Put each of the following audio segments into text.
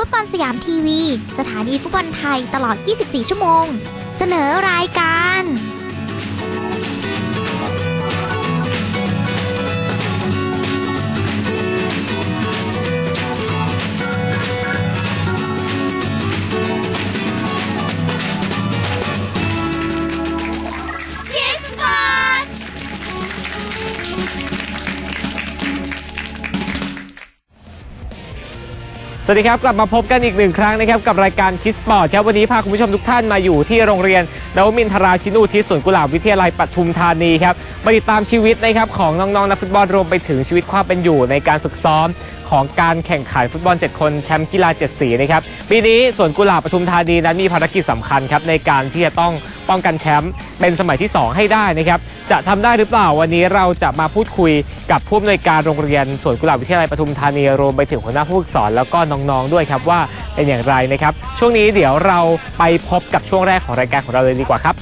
ฟุตบอลสยามทีวี สถานีฟุตบอลไทยตลอด 24 ชั่วโมง เสนอรายการ สวัสดีครับกลับมาพบกันอีกหนึ่งครั้งนะครับกับรายการคิสปอร์ตครับวันนี้พาคุณผู้ชมทุกท่านมาอยู่ที่โรงเรียนนวมินทราชินูทิศสวนกุหลาบวิทยาลัยปทุมธานีครับมาติดตามชีวิตนะครับของน้องๆนักฟุตบอลรวมไปถึงชีวิตความเป็นอยู่ในการฝึกซ้อมของการแข่งขันฟุตบอล 7 คนแชมป์กีฬา 7 สีนะครับปีนี้สวนกุหลาบปทุมธานีนั้นมีภารกิจสำคัญครับในการที่จะต้อง ป้องกันแชมป์เป็นสมัยที่ 2 ให้ได้นะครับจะทำได้หรือเปล่าวันนี้เราจะมาพูดคุยกับผู้อำนวยการโรงเรียนสวนกุหลาบวิทยาลัยปทุมธานีรวมไปถึงหัวหน้าผู้ฝึกสอนแล้วก็น้องๆด้วยครับว่าเป็นอย่างไรนะครับช่วงนี้เดี๋ยวเราไปพบกับช่วงแรกของรายการของเราเลยดีกว่าครับ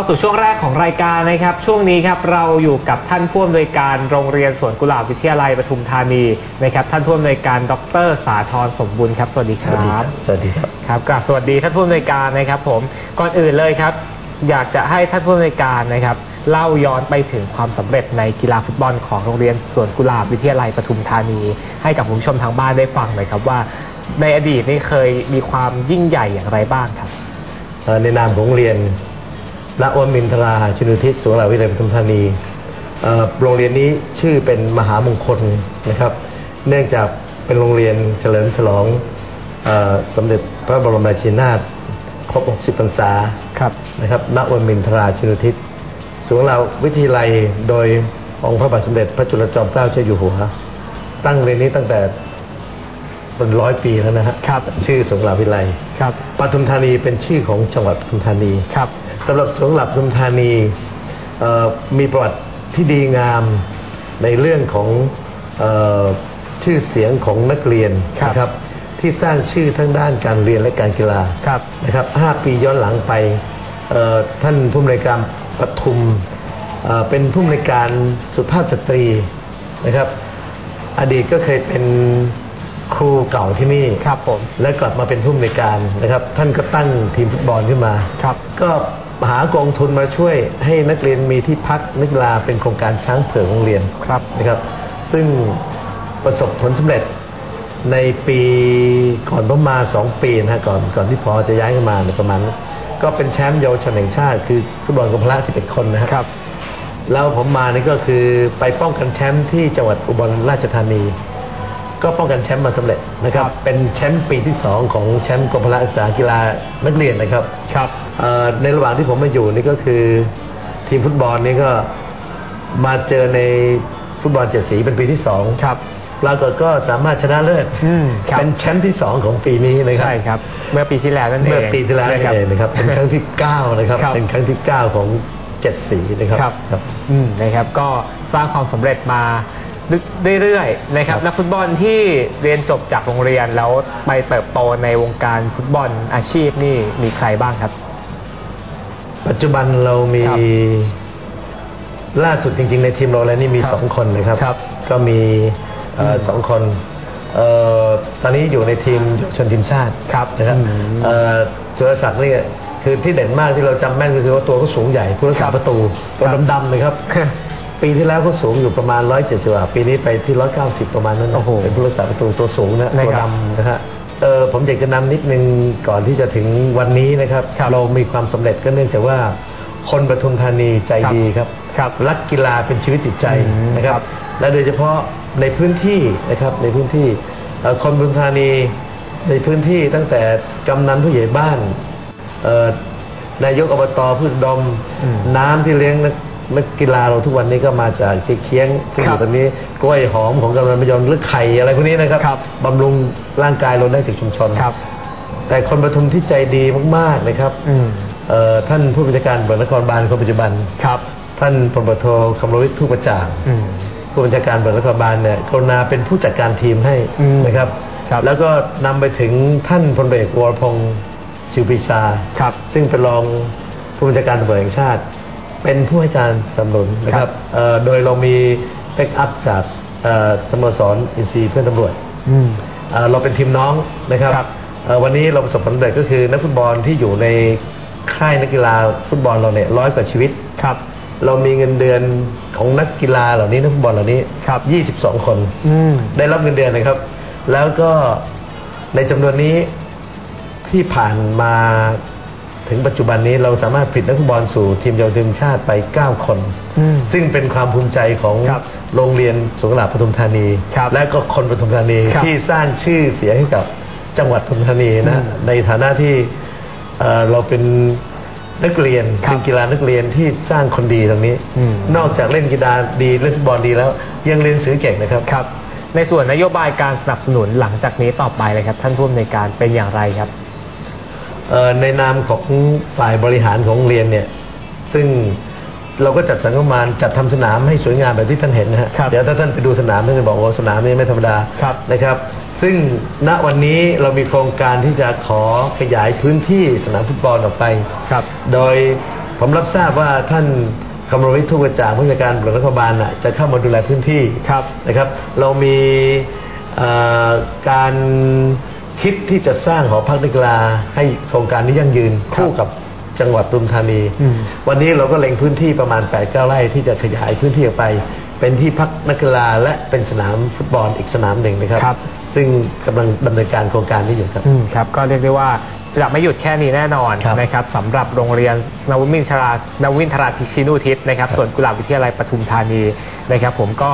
เข้าสู่ช่วงแรกของรายการนะครับ ช่วงนี้ครับเราอยู่กับท่านผู้อำนวยการโรงเรียนสวนกุหลาบวิทยาลัยปทุมธานีนะครับ ท่านผู้อำนวยการดร สาธรสมบูรณ์ครับ สวัสดีครับสวัสดีครับครับกราบสวัสดีท่านผู้อำนวยการนะครับ ผมก่อนอื่นเลยครับ อยากจะให้ท่านผู้อำนวยการนะครับเล่าย้อนไปถึงความสำเร็จในกีฬาฟุตบอลของโรงเรียนสวนกุหลาบวิทยาลัยปทุมธานี ให้กับคุณผู้ชมทางบ้านได้ฟังหน่อยครับว่า ในอดีตนี่เคยมีความยิ่งใหญ่อย่างไรบ้างครับเอ่อในนามของโรงเรียน ละวมินทราชินุทิศสุราวิทยาลัยปทุมธานีเอ่อโรงเรียนนี้ชื่อเป็นมหามงคลนะครับ เนื่องจากเป็นโรงเรียนเฉลิมฉลองเออสมเด็จพระบรมราชินีนาถครบ 60 พรรษาครับนะครับณวมินทราชินุทิศสูงเราวิทยาลัยโดยองค์พระบาทสมเด็จพระจุลจอมเกล้าเจ้าอยู่หัวตั้งเรียนนี้ตั้งแต่เป็นร้อยปีแล้วนะฮะครับชื่อสงขลาวิทยาลัยครับปทุมธานีเป็นชื่อของจังหวัดปทุมธานีครับ สำหรับสวนหลับปทุมธานีเอ่อมีประวัติที่ดีงามในเรื่องของเออชื่อเสียงของนักเรียนครับนะครับที่สร้างชื่อทั้งด้านการเรียนและการกีฬาครับนะครับ 5 ปีย้อนหลังไปเอ่อท่านผู้อำนวยการปทุมเอ่อเป็นผู้อำนวยการสุภาพสตรีนะครับ อดีตก็เคยเป็นครูเก่าที่นี่ครับผมและกลับมาเป็นผู้อำนวยการนะครับ ท่านก็ตั้งทีมฟุตบอลขึ้นมาครับก็ หากองทุนมาช่วยให้นักเรียนมีที่พักนักกีฬาเป็นโครงการช้างเผือกโรงเรียนครับนะครับ ซึ่งประสบผลสำเร็จในปีก่อนประมาณ2ปีนะฮะก่อนก่อนที่พอจะย้ายขึ้นมาเนี่ยประมาณนั้นก็เป็นแชมป์เยาวชนแห่งชาติ คือฟุตบอลกำพละ11 คนนะฮะครับแล้วผมมานี่ก็คือไปป้องกันแชมป์ที่จังหวัดอุบลราชธานี ก็ป้องกันแชมป์มาสำเร็จนะครับครับ เป็นแชมป์ปีที่ 2 ของแชมป์กรมพละศึกษากีฬานักเรียนนะครับครับเอ่อในระหว่างที่ผมมาอยู่นี่ก็คือทีมฟุตบอลนี่ก็มาเจอในฟุตบอลเจ็ดสีเป็นปีที่2ครับปรากฏก็สามารถชนะเลิศอืมครับเป็นแชมป์ที่ 2 ของปีนี้นะครับใช่ครับ เมื่อปีที่แล้วนั่นเองเมื่อปีที่แล้วนี่ะครับเองนะครับเป็นครั้งที่ 9 นะครับครับเป็นครั้งที่ 9 ของเจ็ดสีนะครับครับครับอืมนะครับก็สร้างความสำเร็จมา เรื่อยๆนะครับครับนักฟุตบอลที่เรียนจบจากโรงเรียนแล้วไปเติบโตในวงการฟุตบอลอาชีพนี่มีใครบ้างครับ ปัจจุบันเรามีครับล่าสุดจริง ๆ ในทีมเราแล้วนี่มี ครับสองคนนะครับ ครับ ก็มีเอ่ออสองคนเอ่อตอนนี้อยู่ในทีมเยาวชนทีมชาติ ครับ นะครับเอ่อสุรศักดิ์นี่คือที่เด่นมากที่เราจำแม่นก็คือว่าตัวเขาสูงใหญ่ผู้รักษาประตูตัวดำๆเลยครับ ปีที่แล้วเขาสูงอยู่ประมาณ 170กว่าปีนี้ไปที่ 190 ประมาณนั้นนะโอ้โห เป็นผู้รักษาประตูตัวสูงนะนะตัวครับดำนะฮะเออผมอยากจะนำนิดนึงก่อนที่จะถึงวันนี้นะครับครับ เรามีความสำเร็จก็เนื่องจากว่า คนปทุมธานีใจดีครับ ครับรักกีฬาเป็นชีวิตจิตใจอืมนะครับครับ และโดยเฉพาะในพื้นที่นะครับในพื้นที่เอ่อคนปทุมธานีในพื้นที่ตั้งแต่กำนันผู้ใหญ่บ้านเอ่อนายกอบตพืชดม น้ำที่เลี้ยงนัก นักกีฬาเราทุกวันนี้ก็มาจากเคียงซึ่งอยู่ตรงนี้กล้วยหอมของกำนันมยนหรือไข่อะไรพวกนี้นะครับครับบำรุงร่างกายเราได้จากชุมชนครับแต่คนปทุมที่ใจดีมากๆนะครับอืมเอ่อท่านผู้บัญชาการตำรวจนครบาลคนปัจจุบันครับท่านพลตำรวจโทคำรวิทย์ทุกประจ่างอืมผู้บัญชาการตำรวจนครบาลเนี่ยกรุณาเป็นผู้จัดการทีมให้อืมนะครับครับ แล้วก็นำไปถึงท่านพลเอกวรพงษ์ชิวปรีชาครับซึ่งเป็นรองผู้บัญชาการตำรวจแห่งชาติ เป็นผู้ให้การสนับสนุนนะครับเอ่อโดยเรามีแบ็กอัพจากเอ่อสโมสรอินซีเพื่อนตำรวจอืมเอ่อเราเป็นทีมน้องนะครับครับ เอ่อวันนี้เราประสบความสำเร็จก็คือนักฟุตบอลที่อยู่ในค่ายนักกีฬาฟุตบอลเราเนี่ยร้อยกว่าชีวิต ครับ เรามีเงินเดือนของนักกีฬาเหล่านี้นักฟุตบอลเหล่านี้ ครับ 22 คน อืม ได้รับเงินเดือนนะครับ แล้วก็ในจำนวนนี้ที่ผ่านมา ถึงปัจจุบันนี้เราสามารถผลิตนักฟุตบอลสู่ทีมเยาวชนทีมชาติไป 9 คนอืมซึ่งเป็นความภูมิใจของครับโรงเรียนสวนกุหลาบปทุมธานี ครับและก็คนปทุมธานีครับที่สร้างชื่อเสียงให้กับจังหวัดปทุมธานีนะในฐานะที่เอ่อเราเป็นนักเรียนครับเป็นกีฬานักเรียนที่สร้างคนดีตรงนี้อืมนอกจากเล่นกีฬาดีเล่นฟุตบอลดีแล้ว ยังเรียนหนังสือเก่งนะครับ ครับ ในส่วนนโยบายการสนับสนุนหลังจากนี้ต่อไปเลยครับ ท่านผู้อำนวยการเป็นอย่างไรครับเอ่อ ในนามของฝ่ายบริหารของโรงเรียนเนี่ยซึ่งเราก็จัดสรรงบประมาณจัดทำสนามให้สวยงามแบบที่ท่านเห็นนะฮะครับเดี๋ยวถ้าท่านไปดูสนามท่านจะบอกว่าสนามนี้ไม่ธรรมดาครับนะครับ ซึ่งณวันนี้เรามีโครงการที่จะขอขยายพื้นที่สนามฟุตบอลออกไปครับ โดยผมรับทราบว่าท่านกำมลวิทย์ทุกกระจ่างผู้จัดการตำรวจนครบาลน่ะจะเข้ามาดูแลพื้นที่ครับนะครับ เรามีเอ่อการ คิดที่จะสร้างหอพักนักกีฬาให้โครงการนี้ยั่งยืนคู่กับจังหวัดปทุมธานี วันนี้เราก็เล็งพื้นที่ประมาณ8-9ไร่ที่จะขยายพื้นที่ออกไป เป็นที่พักนักกีฬาและเป็นสนามฟุตบอลอีกสนามหนึ่งนะครับครับซึ่งกำลังดำเนินการโครงการนี้อยู่ครับอืมครับ ก็เรียกได้ว่า จะไม่หยุดแค่นี้แน่นอนครับนะครับสำหรับโรงเรียนนวมินทรานวมินทราทิชินุทิศนะครับส่วนกุหลาบวิทยาลัยปทุมธานีนะครับ ผมก็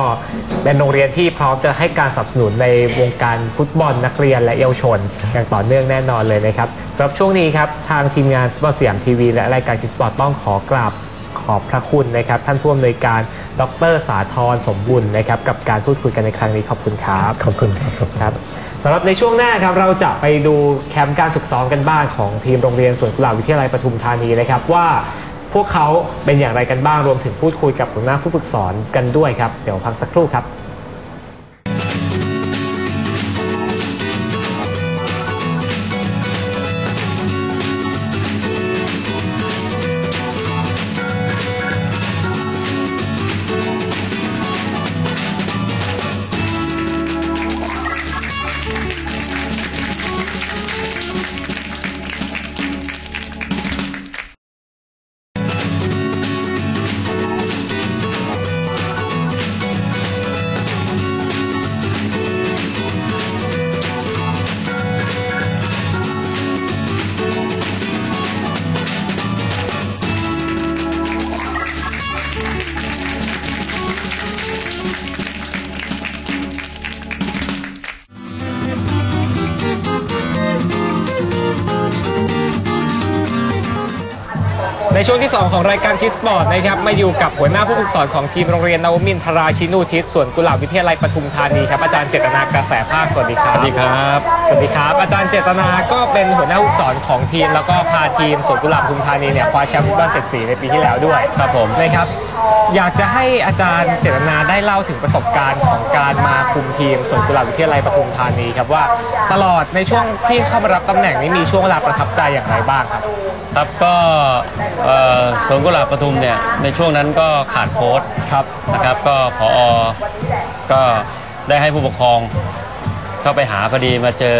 เป็นโรงเรียนที่พร้อมจะให้การสนับสนุนในวงการฟุตบอลนักเรียนและเยาวชน อย่างต่อเนื่องแน่นอนเลยนะครับสำหรับช่วงนี้ครับทางทีมงานสปอร์ตสยามทีวีและรายการคิสปอร์ตต้องขอกราบขอบพระคุณนะครับ ท่านผู้อำนวยการดรสาธรสมบุญนะครับกับการพูดคุยกันในครั้งนี้ขอบคุณครับขอบคุณครับขอบคุณครับ สำหรับในช่วงหน้าครับเราจะไปดูแคมป์การฝึกซ้อมกันบ้างของทีมโรงเรียนสวนกุหลาบวิทยาลัยปทุมธานีนะครับว่าพวกเขาเป็นอย่างไรกันบ้างรวมถึงพูดคุยกับหัวหน้าผู้ฝึกสอนกันด้วยครับ เดี๋ยวพักสักครู่ครับ ในช่วงที่ 2 ของรายการคิสปอร์ตนะครับมาอยู่กับหัวหน้าผู้ฝึกสอนของทีมโรงเรียนนวมินทราชินูทิศส่วนกุหลาบวิทยาลัยปทุมธานีครับอาจารย์เจตนากระแสภาคสวัสดีครับสวัสดีครับสวัสดีครับ อาจารย์เจตนาก็เป็นหัวหน้าผู้ฝึกสอนของทีม แล้วก็พาทีมสวนกุหลาบปทุมธานีเนี่ยคว้าแชมป์ฟุตบอลเจ็ดสีในปีที่แล้วด้วยครับผมนะครับ อยากจะให้อาจารย์เจตนาได้เล่าถึงประสบการณ์ของการมาคุมทีมสวนกุหลาบวิทยาลัยปทุมธานีครับว่าตลอดในช่วงที่เข้ามารับตำแหน่งนี้มีช่วงเวลาประทับใจอย่างไรบ้างครับ ครับก็เอ่อสวนกุหลาบปทุมเนี่ยในช่วงนั้นก็ขาดโค้ดครับนะครับ ก็พอก็ได้ให้ผู้ปกครองเข้าไปหาพอดีมาเจอ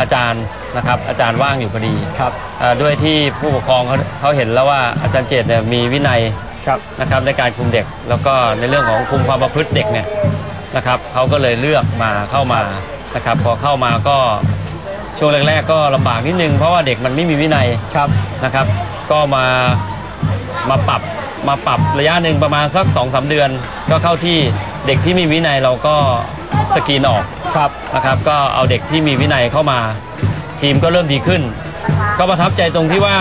อาจารย์นะครับอาจารย์ว่างอยู่พอดีครับเอ่อด้วยที่ผู้ปกครองเขาเขาเห็นแล้วว่าอาจารย์เจตเนี่ยมีวินัย ครับนะครับในการคุมเด็ก แล้วก็ในเรื่องของคุมความประพฤติเด็กเนี่ยนะครับเขาก็เลยเลือกมาเข้ามานะครับพอเข้ามาก็ช่วงแรกๆก็ลำบากนิดนึงเพราะว่าเด็กมันไม่มีวินัยครับนะครับ ก็มามาปรับมาปรับระยะหนึ่งประมาณสัก2อสเดือน ก็เข้าที่เด็กที่มีวินัยเราก็สกรีนออกครับนะครับ ก็เอาเด็กที่มีวินัยเข้ามา ทีมก็เริ่มดีขึ้น ก็ประทับใจตรงที่ว่า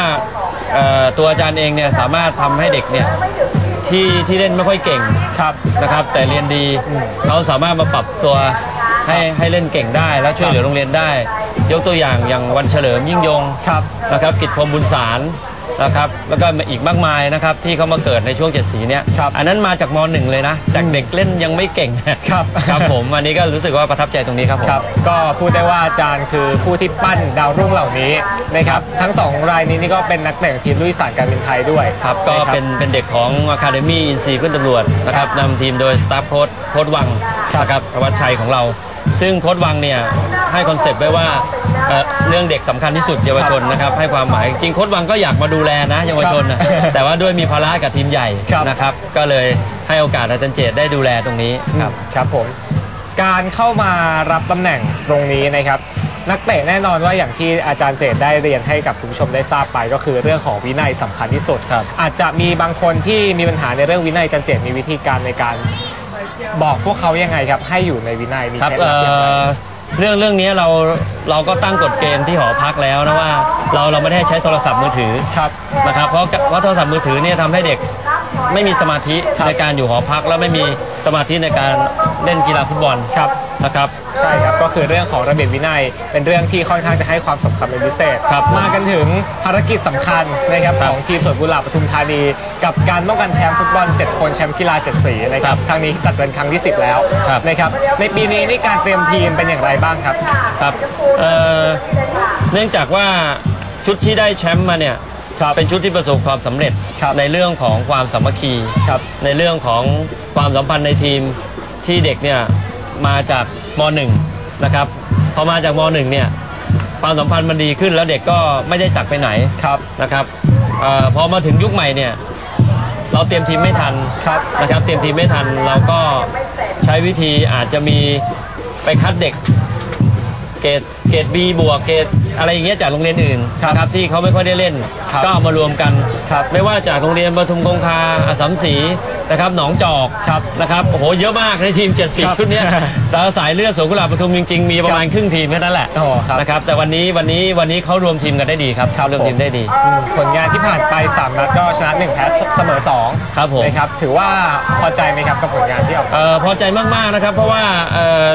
เอ่อตัวอาจารย์เองเนี่ยสามารถทำให้เด็กเนี่ยที่ที่เล่นไม่ค่อยเก่งครับ นะครับ แต่เรียนดีเขาสามารถมาปรับตัวให้ให้เล่นเก่งได้ แล้วช่วยเหลือโรงเรียนได้ ยกตัวอย่างอย่างวันเฉลิมยิ่งยงครับนะครับกิจพรหมบุญสาร นะครับแล้วก็อีกมากมายนะครับที่เขามาเกิดในช่วงเจ็ดสีเนี้ยครับอันนั้นมาจากมหนึ่งเลยนะ จากเด็กเล่นยังไม่เก่งครับครับผมอันนี้ก็รู้สึกว่าประทับใจตรงนี้ครับผมครับก็พูดได้ว่าอาจารย์คือผู้ที่ปั้นดาวรุ่งเหล่านี้นะครับทั้งสองรายนี้นี่ก็เป็นนักเตะทีมลุยสารการบินไทยด้วยครับก็ะเป็นเป็นเด็กของ Academy อินซีขึ้นตำรวจนะครับนำทีมโดยสตาฟโค้ดโค้ดวังครับนะครับประวัติชัยของเรา ซึ่งโค้ดวังเนี่ยให้คอนเซปต์ไว้ว่าเอ่อเรื่องเด็กสำคัญที่สุดเยาวชนนะครับให้ความหมายจริงโค้ดวังก็อยากมาดูแลนะเยาวชนนะครับแต่ว่าด้วยมีภาระกับทีมใหญ่ครับ นะครับ ก็เลยให้โอกาสอาจารย์เจตได้ดูแลตรงนี้ครับ ครับผม การเข้ามารับตำแหน่งตรงนี้นะครับ นักเตะแน่นอนว่าอย่างที่อาจารย์เจตได้เรียนให้กับคุณผู้ชมได้ทราบไป ก็คือเรื่องของวินัยสำคัญที่สุดครับ อาจจะมีบางคนที่มีปัญหาในเรื่องวินัยอาจารย์เจตมีวิธีการในการ บอกพวกเขายังไงครับ ให้อยู่ในวินัยมีครับเคล็ดเอ่ลับอย่างไรอเรื่องเรื่องนี้เราเราก็ตั้งกฎเกณฑ์ที่หอพักแล้วนะว่า เราเราไม่ได้ให้ใช้โทรศัพท์มือถือครับ นะครับเพราะเพราะโทรศัพท์มือถือเนี่ยทำให้เด็ก ไม่มีสมาธิครับในการอยู่หอพัก และไม่มีสมาธิในการเล่นกีฬาฟุตบอลครับ นะครับ ใช่ครับก็คือเรื่องของระเบียบวินัย เป็นเรื่องที่ค่อนข้างจะให้ความสำคัญเป็นพิเศษครับมากันถึงภารกิจสำคัญนะครับครัขบองทีมสวนกุหลาบปทุมธานี กับการป้องกันแชมป์ฟุตบอล 7 คนแชมป์กีฬา 7 สีนะคครัรับบครั้งนี้จัดเป็นครั้งที่ 10 แล้วครับ นะครับในปีนี้นี่การเตรียมทีมเป็นอย่างไรบ้างครับ ครับเอ่อเนื่องจากว่าชุดที่ได้แชมป์มาเนี่ย ครับเป็นชุดที่ประสบความสำเร็จครับในเรื่องของความสามัคคีครับในเรื่องของความสัมพันธ์ในทีมที่เด็กเนี่ยมาจากม .1 นะครับพอมาจากม .1 เนี่ยความสัมพันธ์มันดีขึ้นแล้วเด็กก็ไม่ได้จากไปไหนครับนะครับเออพอมาถึงยุคใหม่เนี่ยเราเตรียมทีมไม่ทันครับนะครับ เตรียมทีมไม่ทันเราก็ใช้วิธีอาจจะมีไปคัดเด็กเกรดเกรด B บวกเกรด อะไรอย่างเงี้ยจากโรงเรียนอื่นครับนะครับที่เขาไม่ค่อยได้เล่นครับก็เอามารวมกันครับไม่ว่าจากโรงเรียนปทุมคงคาอสสัมศรีนะครับหนองจอกครับนะครับโอ้โหเยอะมากในทีมครับ70 ชุดเนี้ยแต่สายเลือดสวนกุหลาบปทุมจริงๆ มีประมาณครึ่งทีมแค่นั้นแหละโอ้ครับนะครับแต่วันนี้วันนี้วันนี้เขารวมทีมกันได้ดีครับครับรวมทีมได้ดีอืมผลงานที่ผ่านไป 3 นัดก็ชนะ 1 แพ้เสมอ 2 ครับผมนะครับถือว่าพอใจไหมครับกับผลงานที่ออกมาเอ่อพอใจมากๆนะครับ เพราะว่าเอ่อ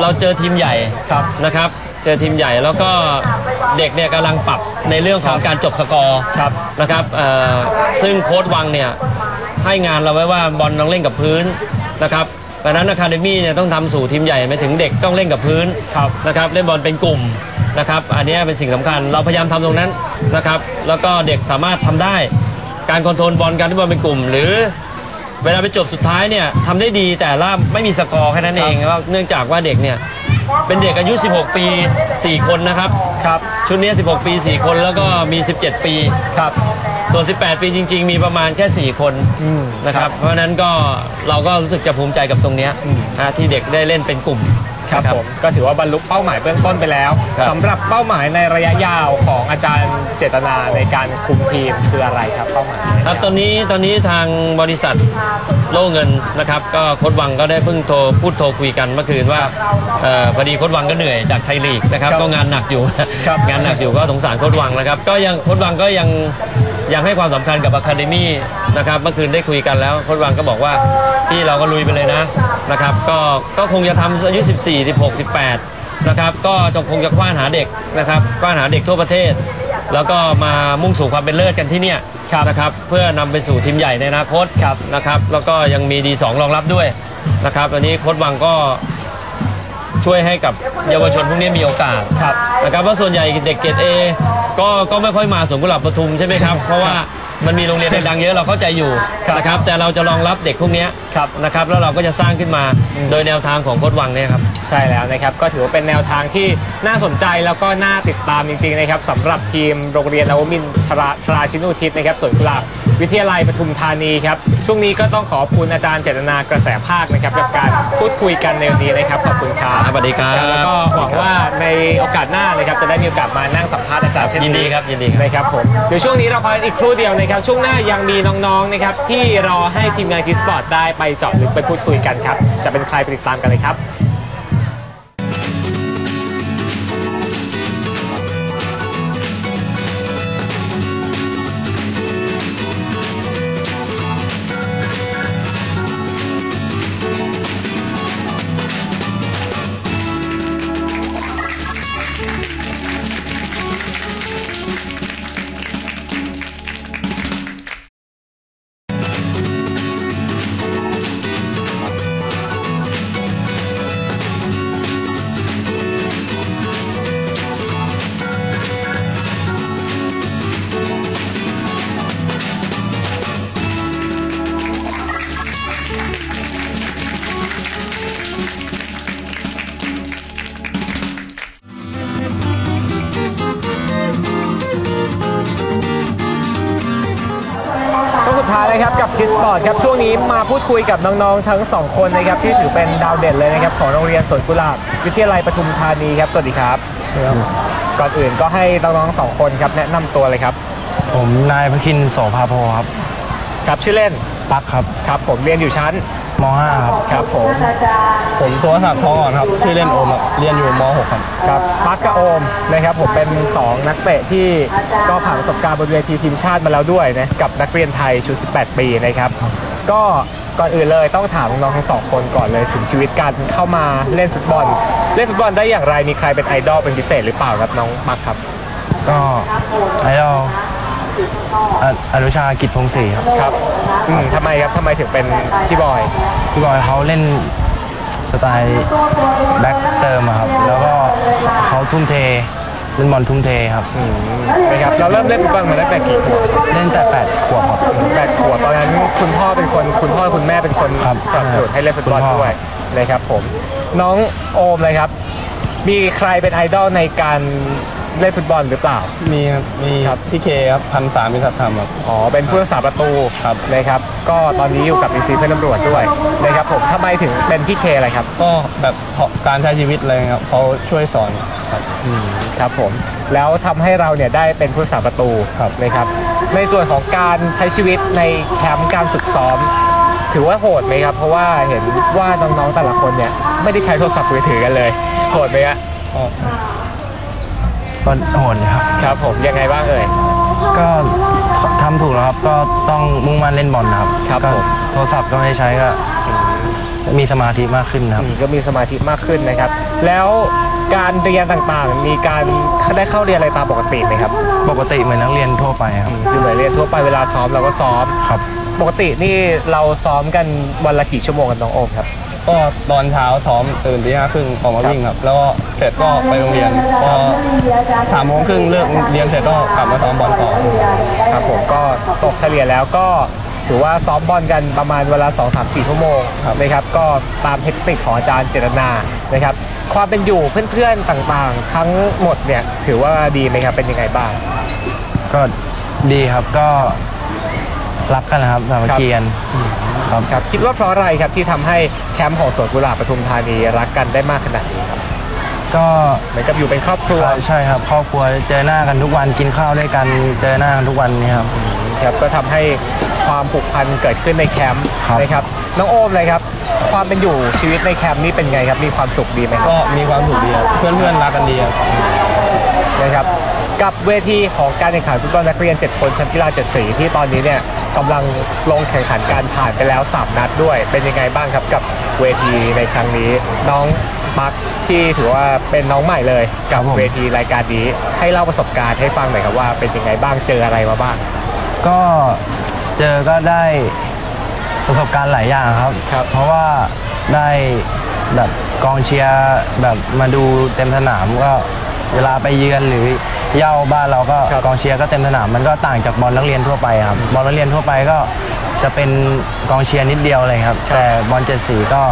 เราเจอทีมใหญ่ครับนะครับ เจอทีมใหญ่แล้วก็เด็กเนี่ยกำลังปรับในเรื่องของการจบสกอร์ครับนะครับเอ่อซึ่งโค้ดวังเนี่ยให้งานเราไว้ว่าบอลต้องเล่นกับพื้นนะครับดังนั้นอะคาเดมี่เนี่ยต้องทำสู่ทีมใหญ่ไปถึงเด็กต้องเล่นกับพื้นครับนะครับเล่นบอลเป็นกลุ่มนะครับอันเนี้ยเป็นสิ่งสำคัญเราพยายามทำตรงนั้นนะครับแล้วก็เด็กสามารถทำได้ การคอนโทรลบอลการที่บอลเป็นกลุ่ม หรือเวลาไปจบสุดท้ายเนี่ยทำได้ดีแต่ละไม่มีสกอร์แค่นั้นเองว่าเนื่องจากว่าเด็กเนี่ย เป็นเด็กอายุ 16 ปี 4 คนนะครับ ครับ ชุดนี้ 16 ปี 4 คนแล้วก็มี 17 ปี ครับ ส่วน 18 ปีจริง ๆ มีประมาณแค่ 4 คนอืมนะครับ เพราะฉะนั้นก็เราก็รู้สึกจะภูมิใจกับตรงเนี้ยอืมนะที่เด็กได้เล่นเป็นกลุ่ม ครับนะ ผมก็ถือว่าบรรลุเป้าหมายเบื้องต้นไปแล้วครับ สำหรับเป้าหมายในระยะยาวของอาจารย์เจตนาในการคุมทีมคืออะไรครับเป้าหมายครับตอนนี้ตอนนี้ทางบริษัทโล่เงินนะครับ ก็โค้ดวังก็ได้เพิ่งโทรพูดโทรคุยกันเมื่อคืนว่าเออพอดีโค้ดวังก็เหนื่อยจากไทยลีกนะครับครับก็งานหนักอยู่ ครับ งานหนักอยู่ก็สงสารโค้ดวังนะครับ ก็ยังโค้ดวังก็ยัง ยังให้ความสำคัญกับอะคาเดมี่นะครับเมื่อคืนได้คุยกันแล้วโค้ดวังก็บอกว่าพี่เราก็ลุยไปเลยนะนะครับก็ก็คงจะทำอายุ 14 16 18นะครับก็จงคงจะคว้านหาเด็กนะครับคว้านหาเด็กทั่วประเทศ แล้วก็มามุ่งสู่ความเป็นเลิศกันที่เนี่ยนะครับเพื่อนำไปสู่ทีมใหญ่ในอนาคตนะครับแล้วก็ยังมีดีสองรองรับด้วยนะครับตอนนี้โค้ดวังก็ ช่วยให้กับเยาวชนพวกนี้มีโอกาสครับนะครับเพราะส่วนใหญ่เด็กเกรดเอ ก็ก็ไม่ค่อยมาสวนกุหลาบปทุมใช่ไหมครับ เพราะว่ามันมีโรงเรียนดังๆเยอะเราเข้าใจอยู่นะครับแต่เราจะรองรับเด็กพวกเนี้ย ครับนะครับแล้วเราก็จะสร้างขึ้นมาอืมโดยแนวทางของโค้ดวังเนี่ยครับ ใช่แล้วนะครับ ก็ถือว่าเป็นแนวทางที่น่าสนใจแล้วก็น่าติดตามจริงๆนะครับสำหรับทีมโรงเรียนนวมินทราทราชินูทิศนะครับสวนกุหลาบวิทยาลัยปทุมธานีครับช่วงนี้ก็ต้องขอบคุณอาจารย์เจตนากระแสภาคนะครับกับการพูดคุยกันในวันนี้นะครับขอบคุณครับสวัสดีครับ แล้วก็หวังว่าในโอกาสหน้านะครับจะได้มีโอกาสมานั่งสัมภาษณ์อาจารย์เช่นยินดีนี้ครับยินดีครับ นะครับผมเดี๋ยวช่วงนี้เราพักอีกครู่เดียวนะครับช่วงหน้ายังมีน้องๆนะครับที่รอให้ทีมงานกิสปอร์ตได้ไปเจาะลึกไปพูดคุยกันครับ จะเป็นใครไปติดตามกันเลยครับ นะครับกับคิสปอร์ตครับช่วงนี้มาพูดคุยกับน้องๆทั้งสองคนนะครับที่ถือเป็นดาวเด่นเลยนะครับของโรงเรียนสวนกุหลาบวิทยาลัยปทุมธานีครับสวัสดีครับก่อนอื่นก็ให้น้องๆสองคนครับแนะนำตัวเลยครับ ผมนายพคินโสภาโพครับครับชื่อเล่นปักครับครับ ผมเรียนอยู่ชั้น ม .5 ครับครับผมผมสุวศักดิ์ทองอ่อนครับชื่อเล่นโอมครับเรียนอยู่ม .6 ครับครับปักกะโอมนะครับผมเป็น 2 นักเตะที่ก็ผ่านประสบการณ์บนเวทีทีมชาติมาแล้วด้วยนะกับนักเรียนไทยชุด 18 ปีนะครับ ก็ก่อนอื่นเลยต้องถามน้องๆทั้งสองคนก่อนเลยถึงชีวิตการเข้ามาเล่นฟุตบอล เล่นฟุตบอลได้อย่างไรมีใครเป็นไอดอลเป็นพิเศษหรือเปล่าครับน้องปักครับ ก็ไอดอล ออนุชากิจพงศรีครับครับอืมทำไมครับทำไมถึงเป็นพี่บอย พี่บอยเขาเล่นสไตล์แบ็คเติมอะครับ แล้วก็เขาทุ่มเทเล่นบอลทุ่มเทครับอืมนะครับเราเริ่มเล่นฟุตบอลมาตั้งแต่กี่ขวบเล่นแต่8ขวบครับแปดขวบตอนนั้นคุณพ่อเป็นคนคุณพ่อคุณแม่เป็นคนครับสนับสนุนให้เล่นฟุตบอลคุณพ่อ ด้วยนะครับผมน้องโอมเลยครับ มีใครเป็นไอดอลในการ เล่นฟุตบอลหรือเปล่า มีครับ มีครับ พี่เคครับพันสามมิสัตธรรมครับ อ๋อ เป็นผู้รักษาประตูครับนะครับ ก็ตอนนี้อยู่กับดีซีเพื่อนตำรวจด้วยนะครับผมทำไมถึงเป็นพี่เคอะไรครับ ก็แบบการใช้ชีวิตเลยครับเขาช่วยสอนครับอืมครับผม แล้วทำให้เราเนี่ยได้เป็นผู้รักษาประตูครับนะครับ ในส่วนของการใช้ชีวิตในแคมป์การฝึกซ้อม ถือว่าโหดไหมครับ เพราะว่าเห็นว่าน้องๆแต่ละคนเนี่ยไม่ได้ใช้โทรศัพท์มือถือกันเลย โหดไหมฮะ ก็ก็โหดอยู่ครับ ครับผมยังไงบ้างเอ่ย ก็ทำถูกแล้วครับ ก็ต้องมุ่งมั่นเล่นบอลนะครับครับก็ผม โทรศัพท์ก็ไม่ได้ใช้ก็มีสมาธิมากขึ้นนะครับ อืมก็มีสมาธิมากขึ้นนะครับ แล้วการเรียนต่างๆ มีการได้เข้าเรียนอะไรตามปกติไหมครับปกติเหมือนนักเรียนทั่วไปครับ คือเหมือนเรียนทั่วไปเวลาซ้อมเราก็ซ้อม ครับ ปกตินี่เราซ้อมกันวันละกี่ชั่วโมงกันน้องโอมครับ ก็ตอนเช้าซ้อมตื่นตีห้าครึ่งออกมาวิ่งครับ แล้วก็เสร็จก็ไปโรงเรียนพอสามโมงครึ่งเลิกเรียนเสร็จก็กลับมาซ้อมบอลต่อครับผมก็ตกเฉลี่ยแล้วก็ถือว่าซ้อมบอลกันประมาณเวลา 2 3 4ชั่วโมงครับนะครับก็ตามเทคนิคของอาจารย์เจตนานะครับความเป็นอยู่เพื่อนๆต่างๆ ทั้งหมดเนี่ยถือว่าดีไหมครับเป็นยังไงบ้าง ก็ดีครับก็รักกันนะครับสามัคคีกัน ครับ ครับคิดว่าเพราะอะไรครับที่ทำให้แคมป์ของสวนกุหลาบปทุมธานีรักกันได้มากขนาดนี้ครับก็เหมือนกับอยู่เป็นครอบครัวใช่ครับครอบครัวเจอหน้ากันทุกวันกินข้าวด้วยกันเจอหน้ากันทุกวันนี่ครับ ครับก็ทำให้ความผูกพันเกิดขึ้นในแคมป์ครับ นะครับน้องโอมเลยครับ ความเป็นอยู่ชีวิตในแคมป์นี่เป็นไงครับมีความสุขดีไหมครับก็มีความสุขดีครับเพื่อนๆรักกันดีครับนะครับกับเวทีของการแข่งขันฟุตบอลนักเรียน 7 คนแชมป์กีฬา7สีที่ตอนนี้เนี่ย กำลังลงแข่งขันการผ่านไปแล้ว 3 นัดด้วย เป็นยังไงบ้างครับกับเวทีในครั้งนี้ น้องปักที่ถือว่าเป็นน้องใหม่เลยกับครับผมเวทีรายการนี้ ให้เล่าประสบการณ์ให้ฟังหน่อยครับว่าเป็นยังไงบ้างเจออะไรมาบ้าง ก็เจอก็ได้ประสบการณ์หลายอย่างครับครับเพราะว่าได้แบบกองเชียร์แบบมาดูเต็มสนามก็เวลาไปเยือนหรือ เย่าบ้านเราก็ครับ กองเชียร์ก็เต็มสนามมันก็ต่างจากบอลนักเรียนทั่วไปครับบอลนักเรียนทั่วไปก็จะเป็นกองเชียร์นิดเดียวเลยครับ แต่บอลเจ็ดสีก็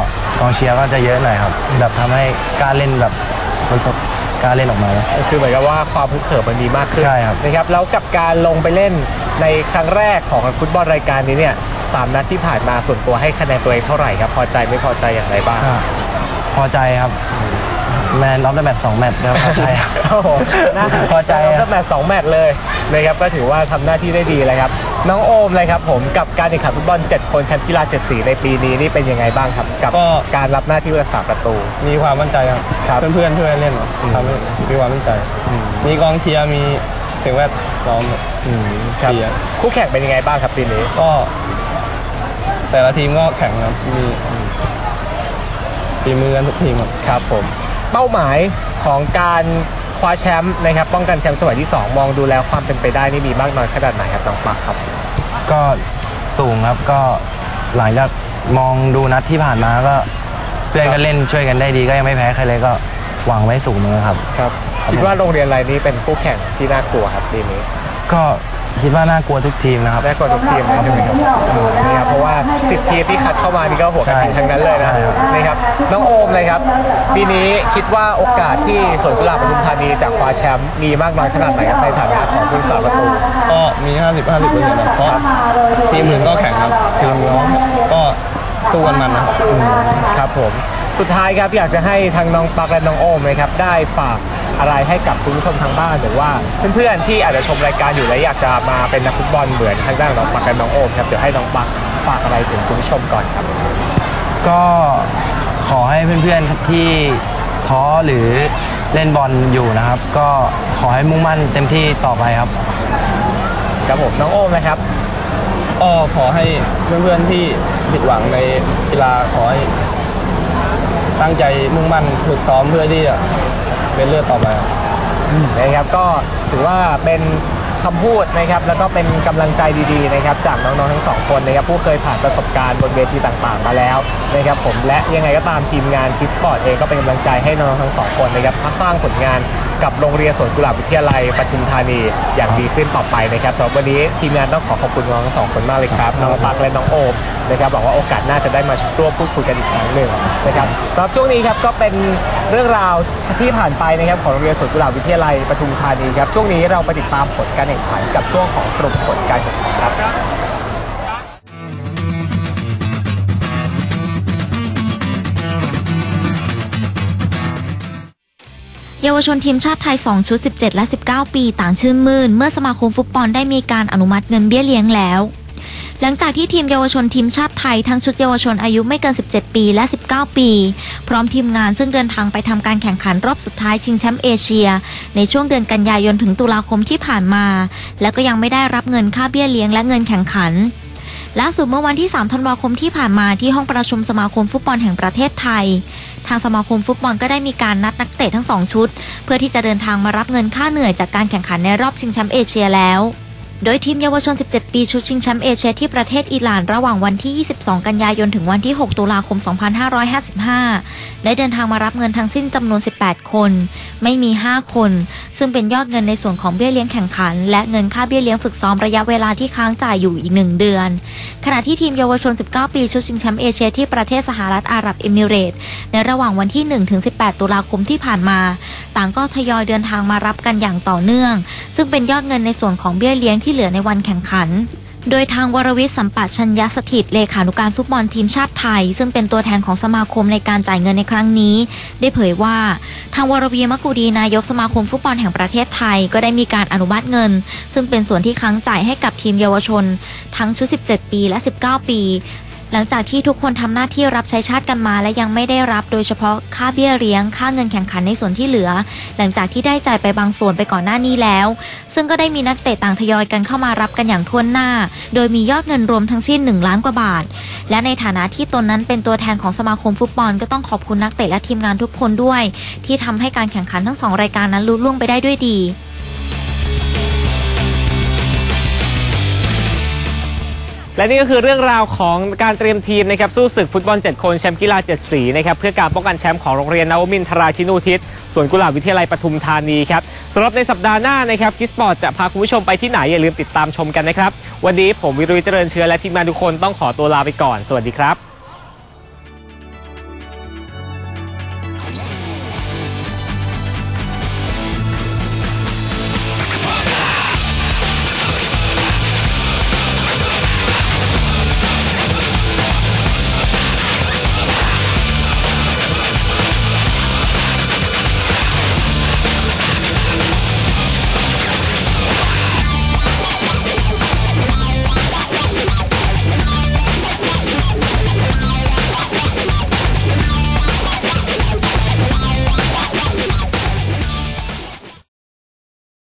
กองเชียร์ก็จะเยอะหน่อยครับแบบทำให้กล้ารเล่นแบบประสบกล้ารเล่นออกมา ก็คือเหมือนกับว่าความพึกเขิมมันมีมากขึ้นใช่ครับ นะครับแล้วกับการลงไปเล่นในครั้งแรกของฟุตบอลรายการนี้เนี่ยสามนัดที่ผ่านมาส่วนตัวให้คะแนนตัวเองเท่าไหร่ครับพอใจไม่พอใจอย่างไรบ้าง ก็พอใจครับ แมนออฟเดอะแมตช์สองแมตช์แล้วพอใจครับ โอ้โหนะพอใจแล้วคก็รับแมตช์สองแมตช์เลยนะครับก็ถือว่าทำหน้าที่ได้ดีเลยครับ น้องโอมเลยครับผมกับการแข่งขันฟุตบอล 7 คนแชมป์กีฬา7สีในปีนี้นี่เป็นยังไงบ้างครับ กับก็ การรับหน้าที่รักษาประตู มีความมั่นใจครับครับเพื่อนๆช่วยเล่นทำให้มีความมั่นใจ มีกองเชียร์มีถึงแวดล้อมครับเชียร์คู่แข่งเป็นยังไงบ้างครับปีนี้ก็ แต่ละทีมก็แข่งครับมีฝีมือกันทุกทีมครับครับผม เป้าหมายของการคว้าแชมป์นะครับป้องกันแชมป์สมัยที่ 2 มองดูแล้วความเป็นไปได้นี่มีมากน้อยขนาดไหนครับน้องปักครับ ก็สูงครับก็หลังจากมองดูนัดที่ผ่านมาก็เพื่อนก็เล่นช่วยกันได้ดีก็ยังไม่แพ้ใครเลยก็หวังไว้สูงนะครับ ครับ คิดว่าโรงเรียนอะไรนี้เป็นคู่แข่งที่น่ากลัวครับปีนี้ ก็ คิดว่าน่ากลัวทุกทีมนะครับ ได้กว่าทุกทีมเลยใช่ไหมครับอืมนะครับเพราะว่าสิบทีมที่คัดเข้ามานี่ก็หัวกะทิทั้งนั้นเลยนะใช่ครับ นะครับน้องโอมเลยครับปีนี้คิดว่าโอกาสที่สวนกุหลาบปทุมธานีจะคว้าแชมป์มีมากน้อยขนาดไหนครับในฐานะของผู้สาประตู ก็มี 50 50เปอร์เซ็นต์เพราะทีมอื่นก็แข่งครับทีมน้องก็สู้กันมันนะครับ ครับผม สุดท้ายครับอยากจะให้ทั้งน้องปักและน้องโอมนะครับได้ฝาก อะไรให้กับคุณผู้ชมทางบ้านหรือว่าเพื่อนๆที่อาจจะชมรายการอยู่และอยากจะมาเป็นนักฟุตบอลเหมือนทางด้านของน้องปักและน้องโอมครับเดี๋ยวให้น้องปักฝากอะไรถึงคุณผู้ชมก่อนครับ ก็ขอให้เพื่อนๆที่ท้อหรือเล่นบอลอยู่นะครับ ก็ขอให้มุ่งมั่นเต็มที่ต่อไปครับครับผมน้องโอมนะครับก็ขอให้เพื่อนๆที่ผิดหวังในกีฬาขอให้ตั้งใจมุ่งมั่นฝึกซ้อมเพื่อที่จะ เป็นเลือดต่อไปนะครับก็ถือว่าเป็นคำพูดนะครับแล้วก็เป็นกำลังใจดีๆนะครับจากน้องๆทั้งสองคนนะครับผู้เคยผ่านประสบการณ์บนเวทีต่างๆ มาแล้วนะครับผมและยังไงก็ตามทีมงานคิสปอร์ตเองก็เป็นกำลังใจให้น้องๆทั้งสองคนนะครับสร้างผลงานกับโรงเรียนสวนกุหลาบวิทยาลัยปทุมธานีอย่างดีขึ้นต่อไปนะครับสำหรับวันนี้ทีมงานต้องขอขอบคุณน้องทั้งสองคนมากเลยครับน้องปักและน้องโอมนะครับบอกว่าโอกาสน่าจะได้มาร่วมพูดคุยกันอีกครั้งหนึ่งนะครับสำหรับช่วงนี้ครับก็เป็น เรื่องราวที่ผ่านไปนะครับของโรงเรียนสวนกุหลาบวิทยาลัยปทุมธานีครับช่วงนี้เราไปติดตามผลการแข่งขันกับช่วงของสรุปผลการแข่งขันครับเยาวชนทีมชาติไทย 2 ชุด 17 และ 19 ปี ต่างชื่นมื่น เมื่อสมาคมฟุตบอลได้มีการอนุมัติเงินเบี้ยเลี้ยงแล้ว หลังจากที่ทีมเยาวชนทีมชาติไทยทั้งชุดเยาวชนอายุไม่เกิน 17 ปีและ 19 ปี พร้อมทีมงานซึ่งเดินทางไปทำการแข่งขันรอบสุดท้ายชิงแชมป์เอเชีย ในช่วงเดือนกันยายนถึงตุลาคมที่ผ่านมา แล้วก็ยังไม่ได้รับเงินค่าเบี้ยเลี้ยงและเงินแข่งขันล่าสุดเมื่อวันที่ 3 ธันวาคมที่ผ่านมาที่ห้องประชุมสมาคมฟุตบอลแห่งประเทศไทย ทางสมาคมฟุตบอลก็ได้มีการนัดนักเตะทั้งสองชุด เพื่อที่จะเดินทางมารับเงินค่าเหนื่อยจากการแข่งขันในรอบชิงแชมป์เอเชียแล้ว โดยทีมเยาวชน 17 ปี ชุดชิงแชมป์เอเชียที่ประเทศอิหร่านระหว่างวันที่ 22 กันยายน ถึงวันที่ 6 ตุลาคม 2555 ได้เดินทางมารับเงินทั้งสิ้นจำนวน 18 คน ไม่มี 5 คน ซึ่งเป็นยอดเงินในส่วนของเบี้ยเลี้ยงแข่งขัน และเงินค่าเบี้ยเลี้ยงฝึกซ้อมระยะเวลาที่ค้างจ่ายอยู่อีก 1 เดือน ขณะที่ทีมเยาวชน 19 ปี ชุดชิงแชมป์เอเชียที่ประเทศสหรัฐอาหรับเอมิเรตส์ในระหว่างวันที่ 1 ถึง 18 ตุลาคมที่ผ่านมา ต่างก็ทยอยเดินทางมารับกันอย่างต่อเนื่อง ซึ่งเป็นยอดเงินในส่วนของเบี้ยเลี้ยงที่เหลือในวันแข่งขัน โดยทางวรวิทย์สัมปัชัญญสถิตเลขานุการฟุตบอลทีมชาติไทย ซึ่งเป็นตัวแทนของสมาคมในการจ่ายเงินในครั้งนี้ ได้เผยว่า ทางวรวีมะกูดีนายกสมาคมฟุตบอลแห่งประเทศไทย ก็ได้มีการอนุมัติเงิน ซึ่งเป็นส่วนที่ค้างจ่ายให้กับทีมเยาวชน ทั้งชุด 17 ปีและ 19 ปี หลังจากที่ทุกคนทำหน้าที่รับใช้ชาติกันมา และยังไม่ได้รับโดยเฉพาะค่าเบี้ยเลี้ยง ค่าเงินแข่งขันในส่วนที่เหลือ หลังจากที่ได้จ่ายไปบางส่วนไปก่อนหน้านี้แล้ว ซึ่งก็ได้มีนักเตะต่างทยอยกันเข้ามารับกันอย่างทั่วหน้า โดยมียอดเงินรวมทั้งสิ้น 1 ล้านกว่าบาท และในฐานะที่ตนนั้นเป็นตัวแทนของสมาคมฟุตบอล ก็ต้องขอบคุณนักเตะและทีมงานทุกคนด้วย ที่ทำให้การแข่งขันทั้งสองรายการนั้นลุล่วงไปได้ด้วยดี และนี่ก็คือเรื่องราวของการเตรียมทีมนะครับสู้ศึกฟุตบอล 7 คนแชมป์กีฬา 7 สีนะครับเพื่อการป้องกันแชมป์ของโรงเรียนนวมินทราชินูทิศส่วนกุหลาบวิทยาลัยปทุมธานีครับสำหรับในสัปดาห์หน้านะครับคิสปอร์ตจะพาคุณผู้ชมไปที่ไหน อย่าลืมติดตามชมกันนะครับ วันนี้ผมวิรุยเจริญเชื้อและทีมงานทุกคนต้องขอตัวลาไปก่อน สวัสดีครับ